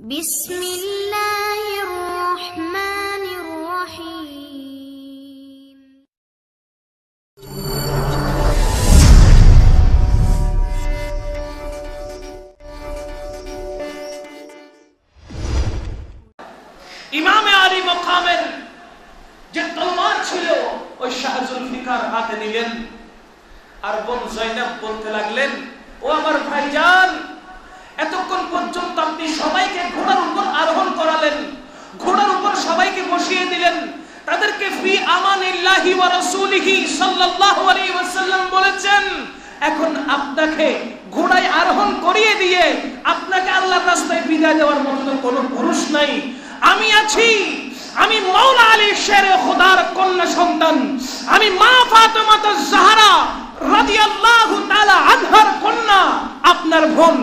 ইমামে আলী মকামের যে তলমার ছিল, ওই শাহজুল হাতে নিলেন। আর বোন জয়নাব বলতে লাগলেন, ও আমার ভাইজান এতক্ষণ পর্যন্ত আপনি সবাইকে ঘোড়ার উপর আরোহণ করালেন। ঘোড়ার উপর সবাইকে বসিয়ে দিলেন। তাদেরকে ফি আমানিল্লাহি ওয়া রাসূলিহি সাল্লাল্লাহু আলাইহি ওয়াসাল্লাম বলেছেন, এখন আপনাকে ঘোড়ায় আরোহণ করিয়ে দিয়ে আপনাকে আল্লাহর রাস্তায় বিদায় দেওয়ার মতো কোনো পুরুষ নাই। আমি আছি, আমি মাওলা আলী শেরে খোদার কন্যা সন্তান। আমি মা ফাতেমা জাহরা রাদিয়াল্লাহু তাআলা আনহার কন্যা, আপনার বোন।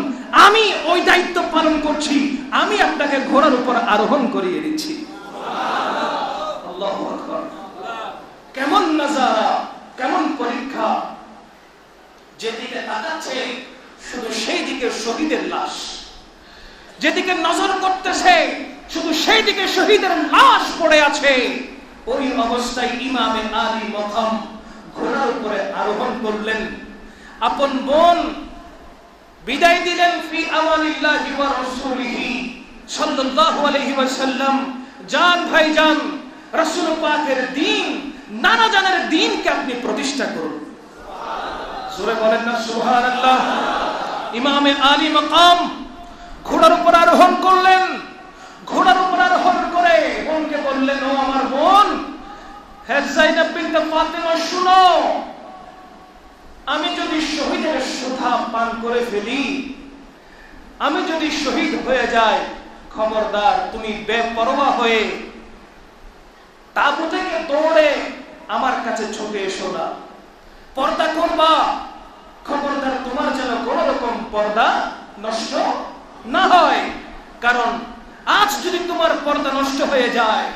আমি ওই দায়িত্ব পালন করছি, আমি আপনাকে ঘোড়ার উপর আরোহণ করিয়ে দিচ্ছি। কেমন নজারা, কেমন পরীক্ষা? যেদিকে তাকাচ্ছে, শুধু সেই দিকে শহীদের লাশ। যেদিকে নজর করতেছে, শুধু সেই দিকে শহীদের লাশ পড়ে আছে। ওই অবস্থায় ইমামে আলী মকাম ঘোড়ার উপরে আরোহণ করলেন। আপন বোন বিদায় দিলেন ফি আমানিল্লাহি ওয়া রাসূলিহি সাল্লাল্লাহু আলাইহি ওয়াসাল্লাম। জান ভাই জান রাসূল পাকের দ্বীন নানা জানের দ্বীনকে আপনি প্রতিষ্ঠা করুন। সুরে বলেন না, সুবহানাল্লাহ। ইমামে আলী মাকাম ঘোড়ার উপর আরোহণ করলেন। ঘোড়ার উপর আরোহণ করে বোনকে বললেন, ও আমার বোন জাইনাব বিনতে ফাতেমা, শুনো, আমি যদি শহীদের সুধা পান করে ফেলি। আমি যদি শহীদ হয়ে যাই, খবরদার, তুমি বেপরোয়া হয়ে তাবু থেকে দৌড়ে আমার কাছে ছুটে এসো না। পর্দা করবা, খবরদার, তোমার যেন কোন রকম পর্দা নষ্ট না হয়। কারণ আজ যদি তোমার পর্দা নষ্ট হয়ে যায়,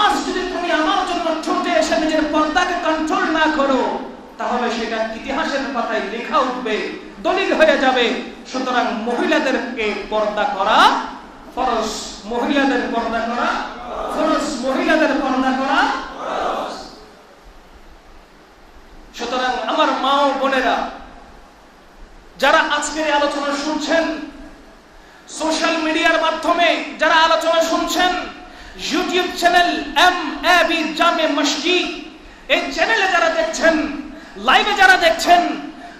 আজ যদি তুমি আমার জন্য ছুটে এসে নিজের পর্দাকে কন্ট্রোল না করো তাহলে সেটা ইতিহাসের পাতায় লেখা উঠবে, দলিল হয়ে যাবে। সুতরাং মহিলাদেরকে পর্দা করা ফরজ। মহিলাদের পর্দা করা ফরজ। মহিলাদের পর্দা করা সুতরাং আমার মা ও বোনেরা, যারা আজকের আলোচনা শুনছেন, সোশ্যাল মিডিয়ার মাধ্যমে যারা আলোচনা শুনছেন, YouTube channel M A B Jame Masjid, এই চ্যানেলে যারা দেখছেন লাইভে যারা দেখছেন,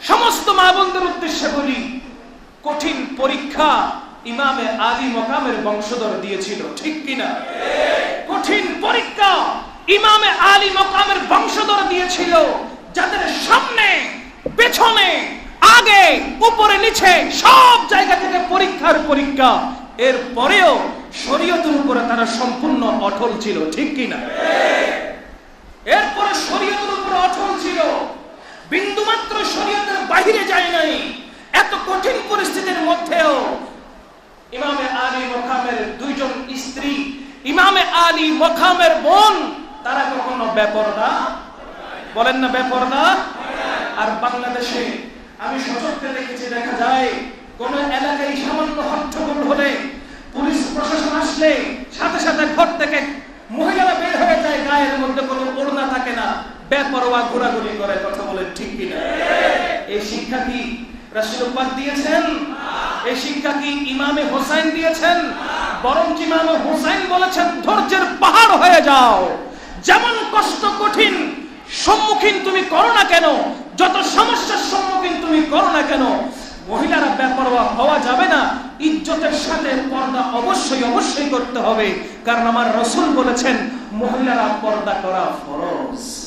সমস্ত মা বোনদের উদ্দেশ্যে বলি, কঠিন পরীক্ষা ইমামে আলী মকামের বংশধর দিয়েছিল, ঠিক কিনা? কঠিন পরীক্ষা ইমামে আলী মকামের বংশধর দিয়েছিল, যাদের সামনে, পেছনে, আগে, উপরে, নিচে, সব জায়গা থেকে পরীক্ষার পরীক্ষা। এর পরেও শরীয়তের উপরে তারা সম্পূর্ণ অটল ছিল, ঠিক কিনা? এরপরে শরীয়তের উপরে অটল ছিল। বিন্দুমাত্র শরীয়তের বাহিরে যায় নাই। এত কঠিন পরিস্থিতির মধ্যেও ইমামে আলী মকামের দুইজন স্ত্রী, ইমামে আলী মকামের বোন, তারা কখনো বেপরদা? বলেন না বেপরদা? আর বাংলাদেশে আমি সচক্ষে দেখেছি, দেখা যায়, কোন এলাকায় সামান্য হট্টগোল হলে পুলিশ প্রশাসন আসলে সাথে সাথে ঘর থেকে মহিলারা বের হয়ে যায়, গায়ের মধ্যে কোনো ওড়না থাকে না। বেপরোয়া ঘোরাঘুরি কথা ঠিক কিনা এই শিক্ষা কি দিয়েছেন? এই শিক্ষা কি ইমামে হোসেন দিয়েছেন? বরং ইমামে হোসেন বলেছেন, ধৈর্যের পাহাড় হয়ে যাও। যেমন কষ্ট কঠিন সম্মুখীন তুমি করো না কেন, যত সমস্যার সম্মুখীন তুমি করো না কেন, মহিলারা বেপরোয়া হওয়া যাবে না। ইজ্জতের সাথে পর্দা অবশ্যই অবশ্যই করতে হবে। কারণ আমার রসুল বলেছেন, মহিলারা পর্দা করা ফরজ।